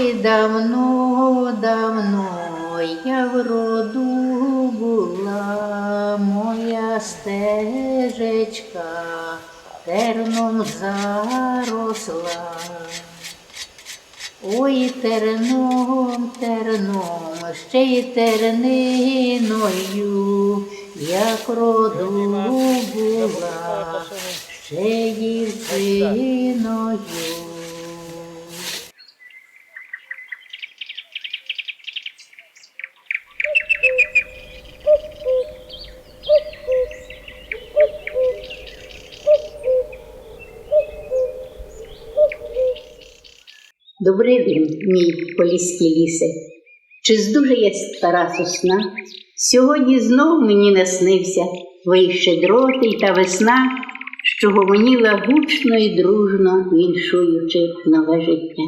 Давно, давно я в роду була, моя стежечка терном заросла. Ой, терном, терном, ще й терниною, як роду була, ще дівчиною. Добрий день, мій поліський лісе. Чи здужає стара сосна? Сьогодні знов мені наснився твої щедроти та весна, що гомоніла гучно і дружно, віншуючи нове життя.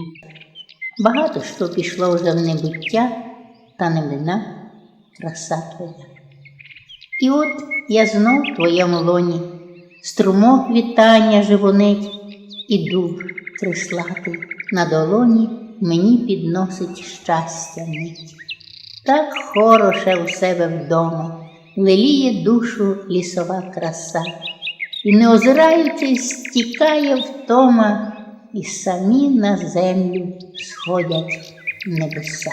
Багато що пішло в небуття, та не мина краса твоя. І от я знов в твоєму лоні, струмок вітання живонить, і дуб крислатий на долоні мені підносить щастя мить. Так хороше у себе вдома, веліє душу лісова краса, і не озираючись, стікає втома, і самі на землю сходять небеса.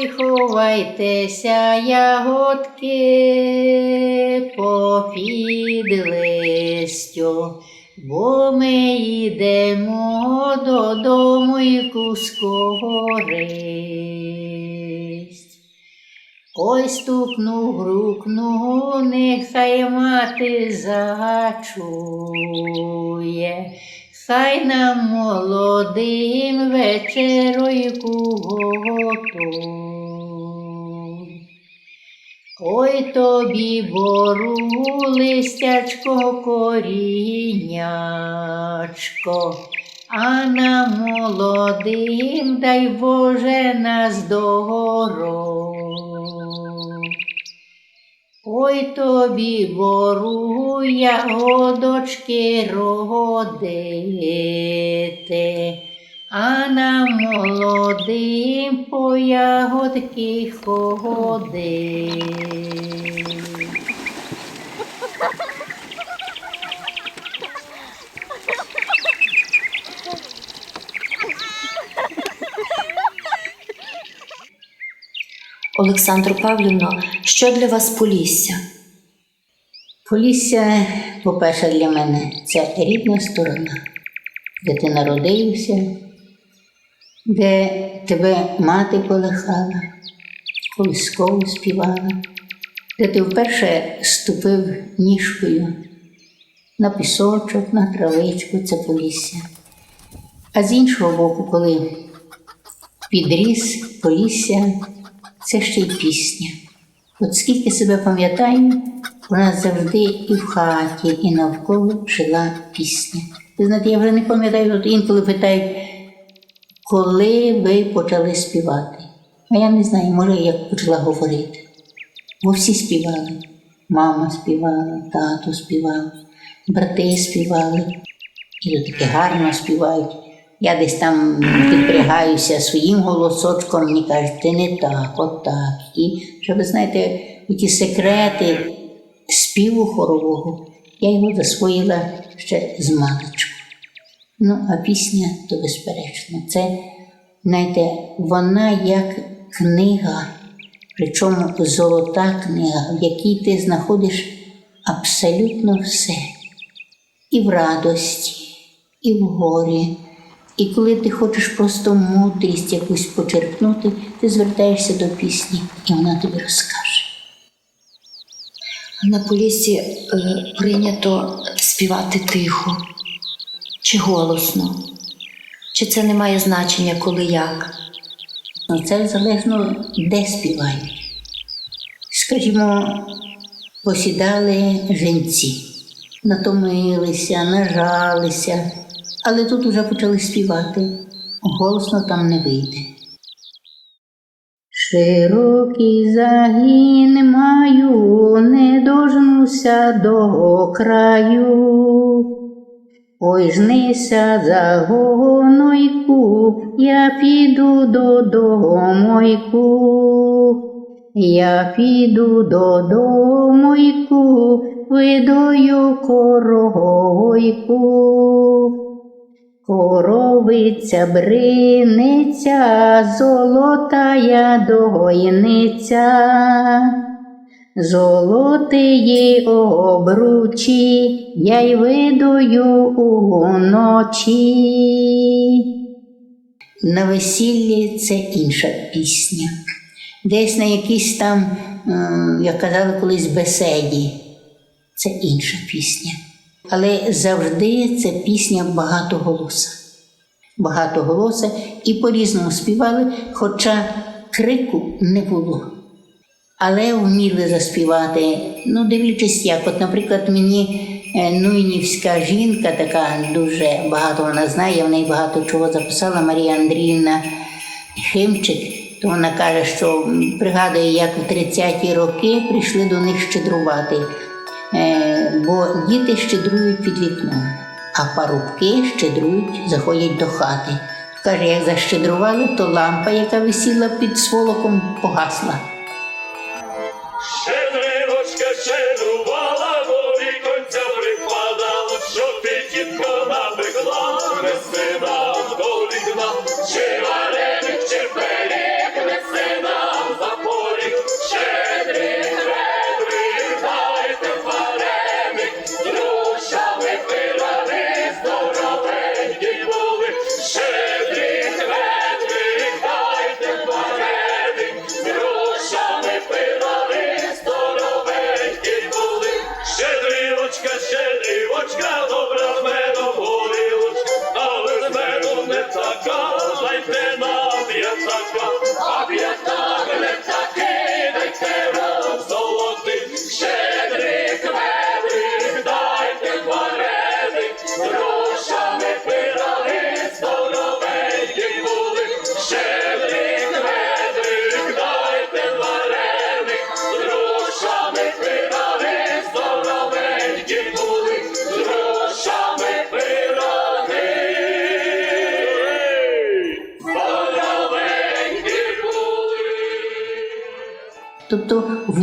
Ой, ховайтеся, ягодки, попід листю, бо ми йдемо додому і кускористь. Ой, стукну, грукну, нехай мати зачує, хай нам молодим вечеройку готуй. Ой тобі бору листячко корінячко, а нам молодим дай Боже на здоров. Ой тобі бору ягодочки родити, а нам молодим по ягодки ходи. Олександро Павлівно, що для вас Полісся? Полісся, по-перше, для мене це рідна сторона, де ти народився, де тебе мати полихала, колискову співала, де ти вперше ступив ніжкою на пісочок, на травичку, це Полісся. А з іншого боку, коли підріс Полісся, це ще й пісня. От скільки себе пам'ятаю, нас завжди і в хаті, і навколо жила пісня. Ви знаєте, я вже не пам'ятаю, от інколи питають, коли ви почали співати. А я не знаю, може, як почала говорити. Бо всі співали. Мама співала, тато співав, брати співали. І то таке гарно співають. Я десь там підпрягаюся своїм голосочком, мені кажуть, ти не так, от так. І що ви знаєте, ті секрети співу хорового, я його засвоїла ще з маличку. Ну, а пісня то безперечно. Це, знаєте, вона як книга, причому золота книга, в якій ти знаходиш абсолютно все. І в радості, і в горі. І коли ти хочеш просто мудрість якусь почерпнути, ти звертаєшся до пісні, і вона тобі розкаже. На Поліссі е, прийнято співати тихо чи голосно? Чи це не має значення, коли як? Ну, це залежно, де співають. Скажімо, посідали женці, натомилися, нажалися, але тут уже почали співати. Голосно там не вийде. Широкий загін маю, не дожнуся до краю. Ой, жнися за гонойку, я піду додомойку. Я піду додомойку, видою коровойку. Коровиця бриниця, золотая дойниця, золотиї обручі, я й видую уночі. На весіллі це інша пісня. Десь на якійсь там, як казали колись, беседі. Це інша пісня. Але завжди це пісня багатоголоса. Багатоголоса і по-різному співали, хоча крику не було. Але вміли заспівати, ну, дивлячись як. От, наприклад, мені е, Нуйнівська жінка, така дуже багато вона знає, в неї багато чого записала Марія Андріївна Химчик, то вона каже, що пригадує, як в 30-ті роки прийшли до них щедрувати. Е, бо діти щедрують під вікном, а парубки щедрують, заходять до хати. Каже, як защедрували, то лампа, яка висіла під сволоком, погасла. Щедриночка щедрувала, до віконця прикладала, що ти тітко набегла, не сина до вікна, чи вареник,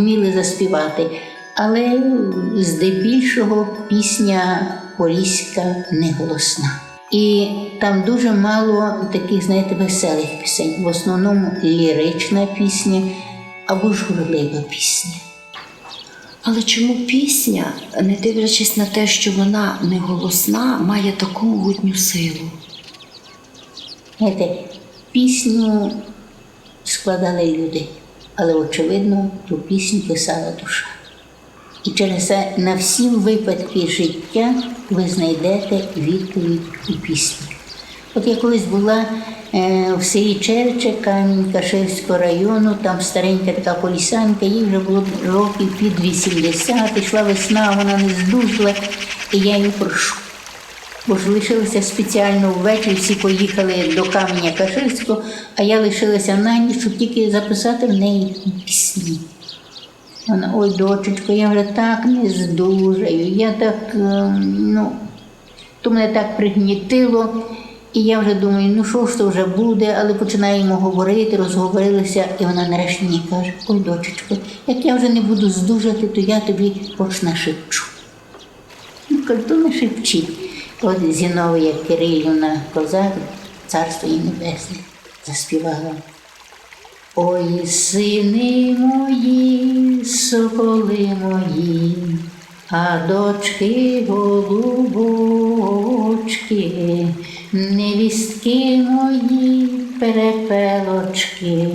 вміли заспівати. Але здебільшого пісня поліська неголосна. І там дуже мало таких, знаєте, веселих пісень. В основному лірична пісня або журлива пісня. Але чому пісня, не дивлячись на те, що вона не голосна, має таку могутню силу? Знаєте, пісню складали люди, але очевидно ту пісню писала душа. І через це на всі випадки життя ви знайдете відповідь у пісні. От я колись була е, в селі Черче, Камінь Каширського району, там старенька така полісянка, їй вже було років під 80, йшла весна, вона не здужла, і я її прошу. Бо ж лишилися спеціально ввечері, всі поїхали до каменя Каширського, а я лишилася на ніч, щоб тільки записати в неї пісні. Вона, ой, дочечко, я вже так не здужаю, я так, ем, ну, то мене так пригнітило. І я вже думаю, ну що ж то вже буде, але починаємо говорити, розговорилися, і вона нарешті мені каже, ой, дочечко, як я вже не буду здужати, то я тобі хоч нашепчу. Ну, кажу, то не шепчи. От Зіновія Кирилівна Козак, царство їй небесне, заспівала. Ой, сини мої, соколи мої, а дочки голубочки, невістки мої перепелочки,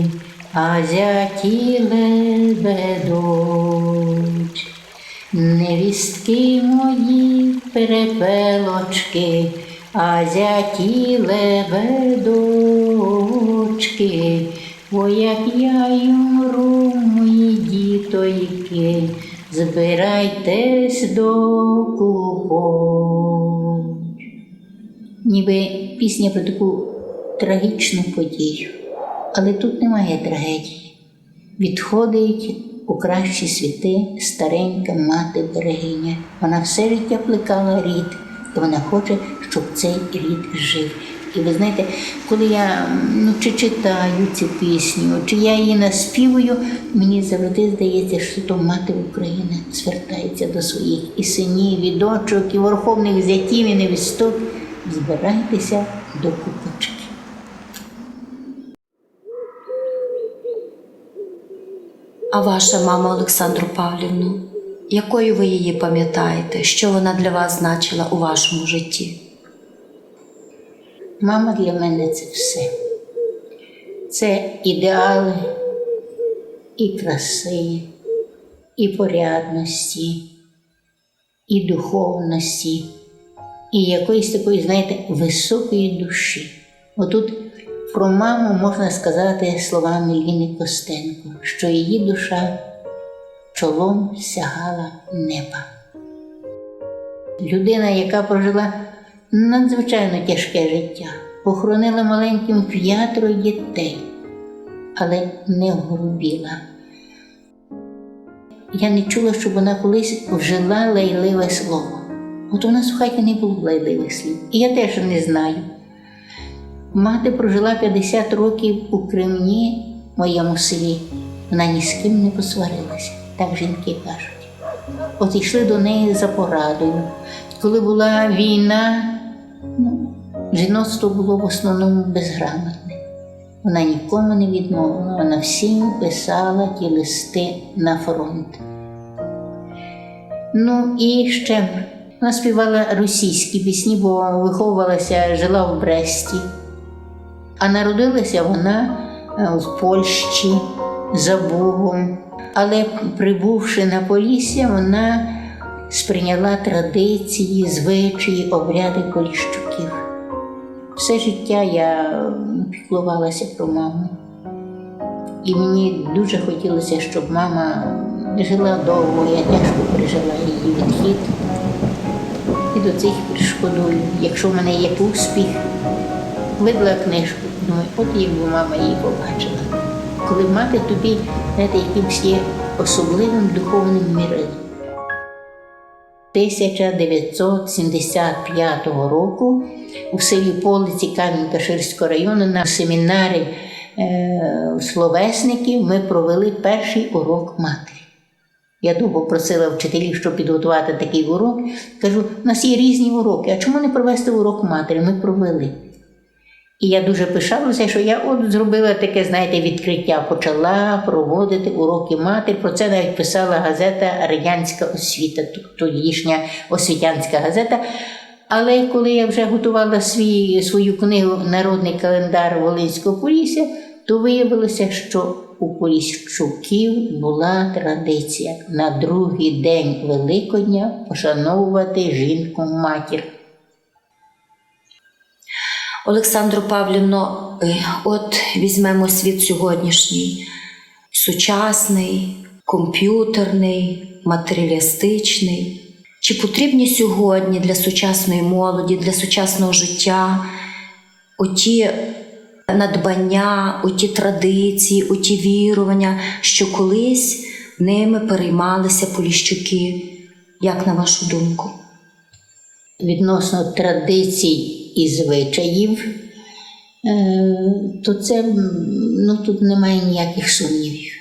а зяті лебедуть. Невістки мої перепелочки, а зяті лебедочки, бо як я юмру, мої дітоньки, збирайтесь до купон. Ніби пісня про таку трагічну подію, але тут немає трагедії. відходить у кращі світи старенька мати берегиня. Вона все життя плекала рід, і вона хоче, щоб цей рід жив. І ви знаєте, коли я ну, чи читаю цю пісню, чи я її наспівую, мені завжди здається, що то мати України звертається до своїх і синів, і дочок, і верховних зятів, і невісток. Збирайтеся до купочки. А ваша мама Олександру Павлівну, якою ви її пам'ятаєте? Що вона для вас значила у вашому житті? Мама для мене це все. Це ідеали і краси, і порядності, і духовності, і якоїсь такої, знаєте, високої душі. Отут про маму можна сказати словами Ліни Костенко, що її душа чолом сягала неба. Людина, яка прожила надзвичайно тяжке життя, похоронила маленьким п'ятеро дітей, але не грубіла. Я не чула, щоб вона колись вжила лайливе слово. От у нас в хаті не було лайливих слів. І я теж не знаю. Мати прожила 50 років у Кремні, моєму селі. Вона ні з ким не посварилася, так жінки кажуть. От йшли до неї за порадою. Коли була війна, ну, жіноцтво було в основному безграмотне. Вона нікому не відмовила, вона всім писала ті листи на фронт. Ну і ще вона співала російські пісні, бо виховувалася, жила в Бресті. А народилася вона е, в Польщі за Богом. Але прибувши на Полісся, вона сприйняла традиції, звичаї, обряди Поліщуків. Все життя я піклувалася про маму. І мені дуже хотілося, щоб мама жила довго, я тяжко пережила її відхід. І до цих шкодую. Якщо в мене є успіх, видала книжку, думаю, от якби мама її побачила. Коли мати тобі, знаєте, якимсь є особливим духовним міром. 1975 року у селі Полиці Кам'янка-Ширського району на семінарі е, словесників ми провели перший урок матері. Я довго просила вчителів, щоб підготувати такий урок. Кажу, у нас є різні уроки, а чому не провести урок матері? Ми провели. І я дуже пишалася, що я от зробила таке, знаєте, відкриття, почала проводити уроки матері. Про це навіть писала газета Радянська освіта, тодішня освітянська газета. Але коли я вже готувала свій, свою книгу Народний календар Волинського Полісся, то виявилося, що у Поліщуків була традиція на другий день Великодня пошановувати жінку матір. Олександру Павлівно, е, от візьмемо світ сьогоднішній, сучасний, комп'ютерний, матеріалістичний. Чи потрібні сьогодні для сучасної молоді, для сучасного життя оті надбання, оті традиції, оті вірування, що колись ними переймалися поліщуки? Як на вашу думку? відносно традицій і звичаїв, е, то це ну, тут немає ніяких сумнівів.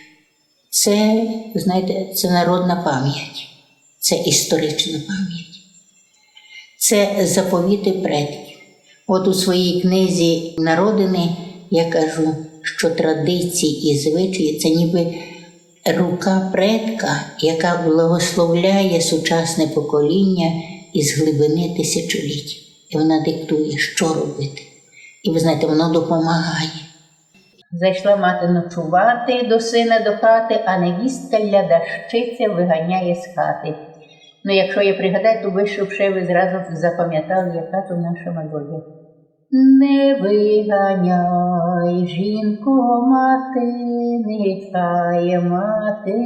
Це, знаєте, це народна пам'ять, це історична пам'ять, це заповіти предків. От у своїй книзі Народини я кажу, що традиції і звичаї це ніби рука предка, яка благословляє сучасне покоління із глибини тисячоліть. І вона диктує, що робити. І ви знаєте, воно допомагає. Зайшла мати ночувати до сина до хати, а невістка лядащиця виганяє з хати. Ну, якщо я пригадаю, то ви щоб ще ви зразу запам'ятали, яка то наша мелодія. Не виганяй, жінко, мати, нехай мати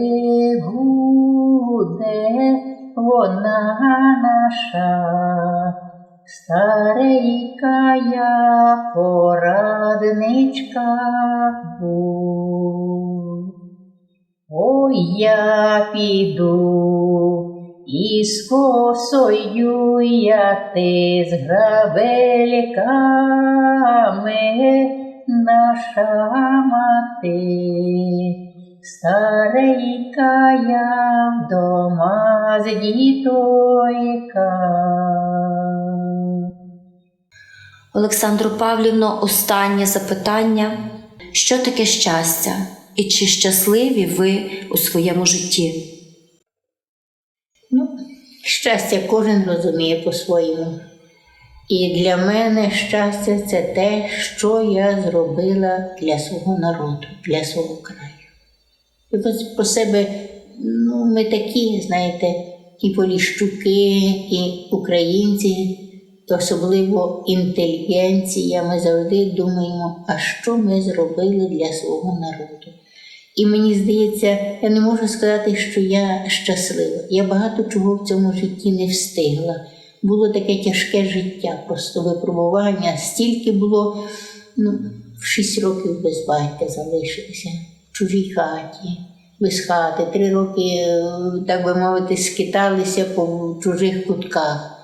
буде, вона наша. Старенька я порадничка будь. Ой, я піду із косою я ти з грабельками, наша мати, старенька я вдома з дітойка. Олександру Павлівно, останнє запитання: що таке щастя? І чи щасливі ви у своєму житті? Ну, щастя кожен розуміє по-своєму. І для мене щастя це те, що я зробила для свого народу, для свого краю. І ось по себе, ну, ми такі, знаєте, і поліщуки, і українці, особливо інтелігенція, ми завжди думаємо, а що ми зробили для свого народу. І мені здається, я не можу сказати, що я щаслива. Я багато чого в цьому житті не встигла. Було таке тяжке життя, просто випробування. Стільки було, ну, в шість років без батька залишилися, в чужій хаті, без хати. Три роки, е, так би мовити, скиталися по чужих кутках.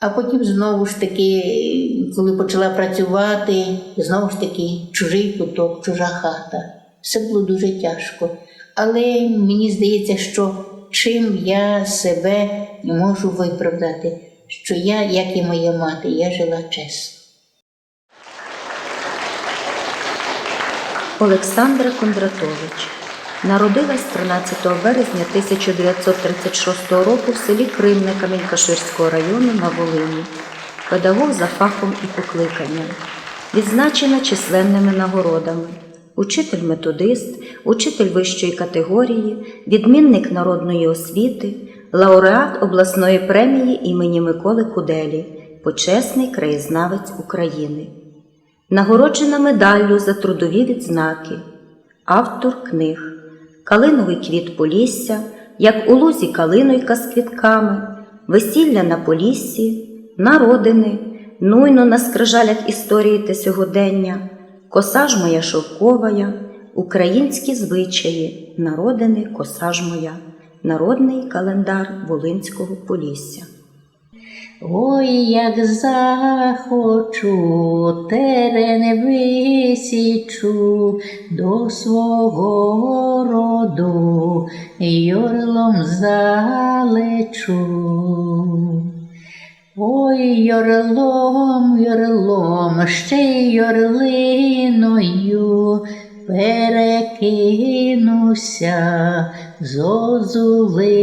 А потім знову ж таки, коли почала працювати, знову ж таки чужий куток, чужа хата. Все було дуже тяжко. Але мені здається, що чим я себе можу виправдати, що я, як і моя мати, я жила чесно. Олександра Кондратович народилась 13 березня 1936 року в селі Кримне Камінькаширського району на Волині, педагог за фахом і покликанням, відзначена численними нагородами. Учитель-методист, учитель вищої категорії, відмінник народної освіти, лауреат обласної премії імені Миколи Куделі, почесний краєзнавець України. Нагороджена медаллю за трудові відзнаки, автор книг Калиновий квіт Полісся, як у лузі калинойка з квітками, Весілля на Поліссі, Народини, Нуйно на скрижалях історії та сьогодення, Коса ж моя шовковая, Українські звичаї, Народини, коса ж моя, Народний календар Волинського Полісся. Ой, як захочу, терен висічу до свого роду, йорлом залечу. Ой, йорлом, йорлом, ще й йорлиною перекинуся зозулиною.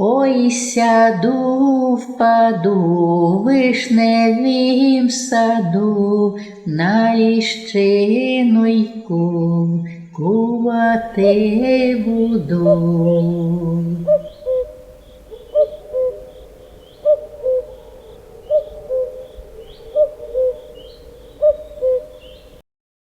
Ой, сяду впаду вишневім саду на ліщинойку кувати буду.